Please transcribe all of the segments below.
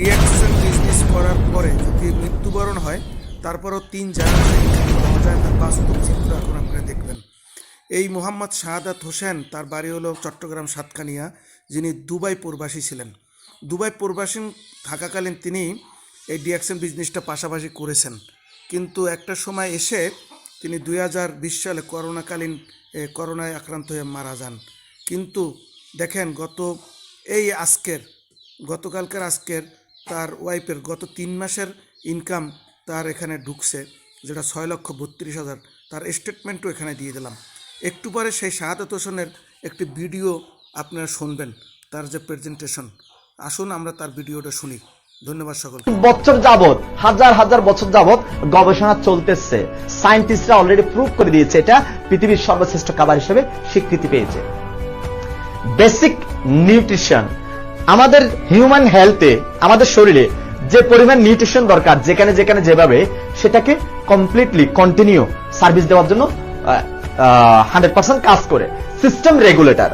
ডিএক্সেন business করার পরে যদি মৃত্যুবরণ হয়, তারপরও তিন যায় তার বাস্তব চিত্র এখন আপনারা দেখবেন। এই মোহাম্মদ শাহাদাত হোসেন, তার বাড়ি হলো চট্টগ্রাম সাতকানিয়া, যিনি দুবাই প্রবাসী ছিলেন। দুবাই প্রবাসী থাকাকালীন তিনি এই ডিএক্সেন বিজনেসটা পাশাপাশি করেছেন। কিন্তু একটা সময় এসে তিনি দুই হাজার বিশ সালে করোনাকালীন করোনায় আক্রান্ত হয়ে মারা যান। কিন্তু দেখেন, গত এই আজকের, গতকালকার আজকের তার ওয়াইফের গত তিন মাসের ইনকাম তার এখানে ঢুকছে, যেটা ছয় লক্ষ বত্রিশ হাজার। তার স্টেটমেন্টও এখানে দিয়ে দিলাম। একটু পরে সেই শাহাদাত হোসেনের একটি ভিডিও আপনারা শুনবেন, তার যে প্রেজেন্টেশন আসুন আমরা তার ভিডিওটা শুনি। ধন্যবাদ সকল বছর যাবত হাজার হাজার বছর যাবত গবেষণা চলতেছে। সায়েন্টিস্টরা অলরেডি প্রুভ করে দিয়েছে এটা, পৃথিবীর সর্বশ্রেষ্ঠ খাবার হিসেবে স্বীকৃতি পেয়েছে। বেসিক নিউট্রিশন আমাদের হিউম্যান হেলথে আমাদের শরীরে যে পরিমাণ নিউট্রিশন দরকার, যেখানে যেখানে যেভাবে, সেটাকে কমপ্লিটলি কন্টিনিউ সার্ভিস দেওয়ার জন্য হান্ড্রেড পার্সেন্ট কাজ করে। সিস্টেম রেগুলেটর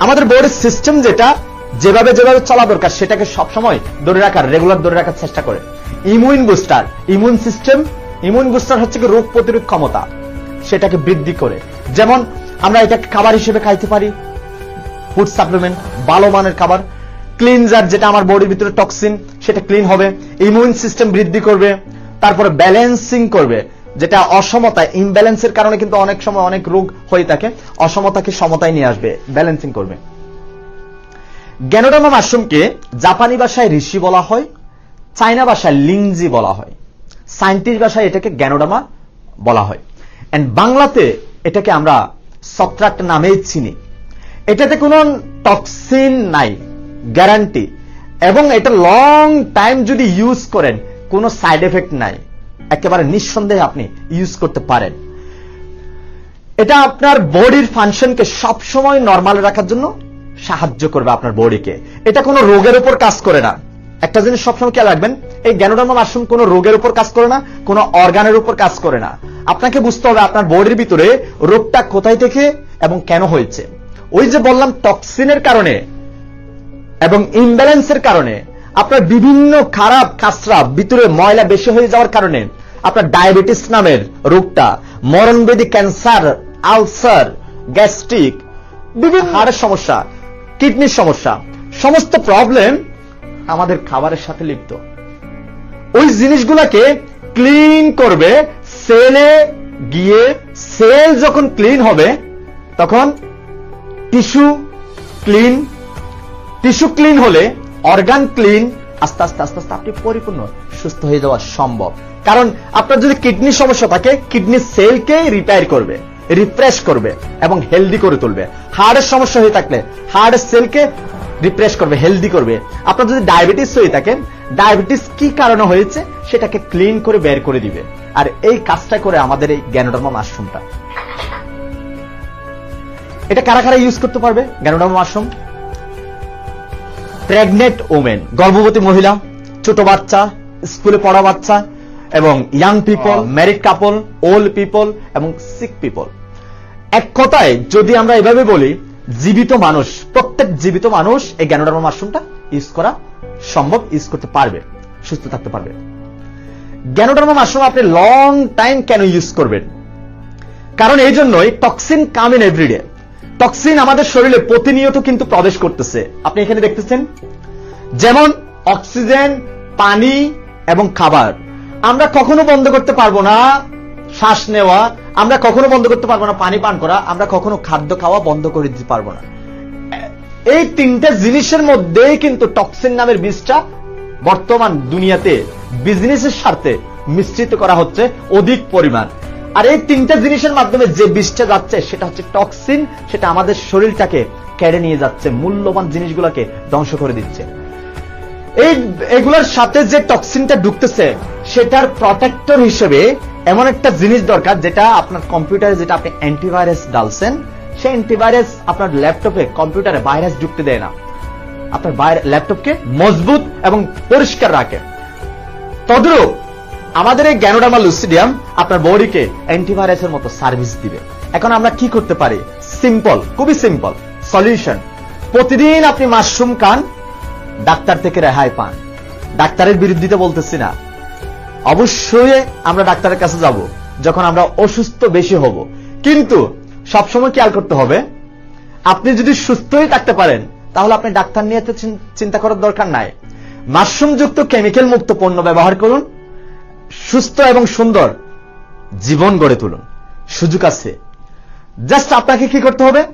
আমাদের বডির সিস্টেম যেটা, যেভাবে যেভাবে চলা দরকার, সেটাকে সবসময় ধরে রাখার রেগুলার ধরে রাখার চেষ্টা করে। Immune booster immune system immune booster হচ্ছে কি রোগ প্রতিরোধ ক্ষমতা। সেটাকে বৃদ্ধি করে। যেমন আমরা এটাকে খাবার হিসেবে খাইতে পারি। ফুড সাপ্লিমেন্ট ভালো মানের খাবার। ক্লিনজার যেটা আমার বডির ভিতরে টক্সিন সেটা ক্লিন হবে ইমিউন সিস্টেম বৃদ্ধি করবে, তারপরে ব্যালেন্সিং করবে, যেটা অসমতা ইমব্যালেন্সের কারণে কিন্তু অনেক সময় অনেক রোগ হয়ে থাকে, অসমতাকে সমতায় নিয়ে আসবে ব্যালেন্সিং করবে। গ্যানোডামা মাশরুমকে জাপানি ভাষায় ঋষি বলা হয় চাইনা ভাষায় লিংজি বলা হয়। সায়েন্টিস্ট ভাষায় এটাকে গ্যানোডামা বলা হয়। অ্যান্ড বাংলাতে এটাকে আমরা সত্রাক্ট নামেই চিনি। এটাতে কোনো টক্সিন নাই। গ্যারান্টি। এবং এটা লং টাইম যদি ইউজ করেন, কোনো সাইড এফেক্ট নাই। একেবারে নিঃসন্দেহে আপনি ইউজ করতে পারেন। এটা আপনার বডির ফাংশনকে সবসময় নর্মাল রাখার জন্য সাহায্য করবে আপনার বডিকে এটা কোনো রোগের উপর কাজ করে না। একটা জিনিস সবসময় খেয়াল রাখবেন, এই জ্ঞানোডার্মা মাশরুম কোনো রোগের উপর কাজ করে না, কোনো অর্গানের উপর কাজ করে না। আপনাকে বুঝতে হবে আপনার বডির ভিতরে রোগটা কোথায় থেকে এবং কেন হয়েছে। ওই যে বললাম টক্সিনের কারণে এবং ইমব্যালেন্সের কারণে আপনার বিভিন্ন খারাপ কাঁচরা ভিতরে ময়লা বেশি হয়ে যাওয়ার কারণে আপনার ডায়াবেটিস নামের রোগটা, মরণবেদী ক্যান্সার আলসার গ্যাস্ট্রিক বিভিন্ন হাড়ের সমস্যা কিডনির সমস্যা, সমস্ত প্রবলেম আমাদের খাবারের সাথে লিপ্ত। ওই জিনিসগুলোকে ক্লিন করবে সেলে গিয়ে সেল যখন ক্লিন হবে, তখন টিস্যু ক্লিন টিস্যু ক্লিন হলে অর্গান ক্লিন আস্তে আস্তে আস্তে আস্তে আপনি পরিপূর্ণ সুস্থ হয়ে যাওয়া সম্ভব। কারণ আপনার যদি কিডনির সমস্যা থাকে কিডনি সেলকে রিপেয়ার করবে রিফ্রেশ করবে এবং হেলদি করে তুলবে। হার্টের সমস্যা হয়ে থাকলে হার্টের সেলকে রিফ্রেশ করবে হেলদি করবে। আপনার যদি ডায়াবেটিস হয়ে থাকে ডায়াবেটিস কি কারণে হয়েছে? সেটাকে ক্লিন করে বের করে দিবে। আর এই কাজটা করে আমাদের এই জ্ঞানোডার্মা মাশরুমটা। এটা কারা কারা ইউজ করতে পারবে? Ganoderma mushroom? প্রেগনেন্ট ওমেন গর্ভবতী মহিলা ছোট বাচ্চা স্কুলে পড়া বাচ্চা এবং young people married couple old people এবং সিক পিপল এক কথায় যদি আমরা এভাবে বলি জীবিত মানুষ প্রত্যেক জীবিত মানুষ এই জ্ঞানোডার্মা মাশরুমটা ইউজ করা সম্ভব ইউজ করতে পারবে সুস্থ থাকতে পারবে। জ্ঞানোডার্মা মাশরুম আপনি লং টাইম কেন ইউজ করবেন? কারণ এই জন্যই toxin come in everyday toxin আমাদের শরীরে প্রতিনিয়ত কিন্তু প্রবেশ করতেছে। আপনি এখানে দেখতেছেন? যেমন অক্সিজেন, পানি এবং খাবার। আমরা কখনো বন্ধ করতে পারব না শ্বাস নেওয়া, আমরা কখনো বন্ধ করতে পারব না পানি পান করা, আমরা কখনো খাদ্য খাওয়া বন্ধ করে দিতে পারব না। এই তিনটা জিনিসের মধ্যেই কিন্তু টক্সিন নামের বীজটা বর্তমান দুনিয়াতে বিজনেসের স্বার্থে মিশ্রিত করা হচ্ছে অধিক পরিমাণ। আর এই তিনটা জিনিসের মাধ্যমে যে বিষটা যাচ্ছে, সেটা হচ্ছে টক্সিন সেটা আমাদের শরীরটাকে কেড়ে নিয়ে যাচ্ছে, মূল্যবান জিনিসগুলোকে ধ্বংস করে দিচ্ছে। এই, এগুলোর সাথে যে টক্সিনটা ঢুকতেছে, সেটার প্রটেক্টর হিসেবে এমন একটা জিনিস দরকার, যেটা আপনার কম্পিউটারে যেটা আপনি অ্যান্টিভাইরাস ডালছেন, সেই অ্যান্টিভাইরাস আপনার ল্যাপটপে কম্পিউটারে ভাইরাস ঢুকতে দেয় না। আপনার ল্যাপটপকে মজবুত এবং পরিষ্কার রাখে। তদ্রূপ আমাদের এই গ্যানোডামা লুসিডিয়াম আপনার বডিকে অ্যান্টিভাইরাসের মতো সার্ভিস দিবে। এখন আমরা কি করতে পারি? সিম্পল খুবই সিম্পল সলিউশন প্রতিদিন আপনি মাশরুম খান, ডাক্তার থেকে রেহাই পান। ডাক্তারের বিরুদ্ধিতা বলতেছি না। অবশ্যই আমরা ডাক্তারের কাছে যাব, যখন আমরা অসুস্থ বেশি হব। কিন্তু সবসময় খেয়াল করতে হবে, আপনি যদি সুস্থই থাকতে পারেন, তাহলে আপনি ডাক্তার নিয়ে চিন্তা করার দরকার নাই। মাশরুমযুক্ত কেমিক্যাল মুক্ত পণ্য ব্যবহার করুন সুস্থ এবং সুন্দর জীবন গড়ে তুলুন। সুযোগ আছে। জাস্ট আপনাকে কি করতে হবে?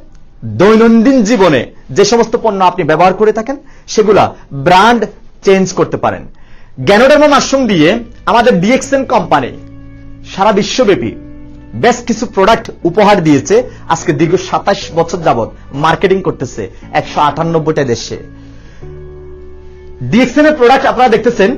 দৈনন্দিন জীবনে যে সমস্ত পণ্য আপনি ব্যবহার করে থাকেন, সেগুলা ব্র্যান্ড চেঞ্জ করতে পারেন। গ্যানোডার্মা মাশরুম দিয়ে আমাদের ডিএক্সএন কোম্পানি সারা বিশ্বব্যাপী বেশ কিছু প্রোডাক্ট উপহার দিয়েছে। আজকে দীর্ঘ সাতাশ বছর যাবত মার্কেটিং করতেছে একশো আটানব্বইটা দেশে। ডিএক্সএন এর প্রোডাক্ট আপনারা দেখতেছেন।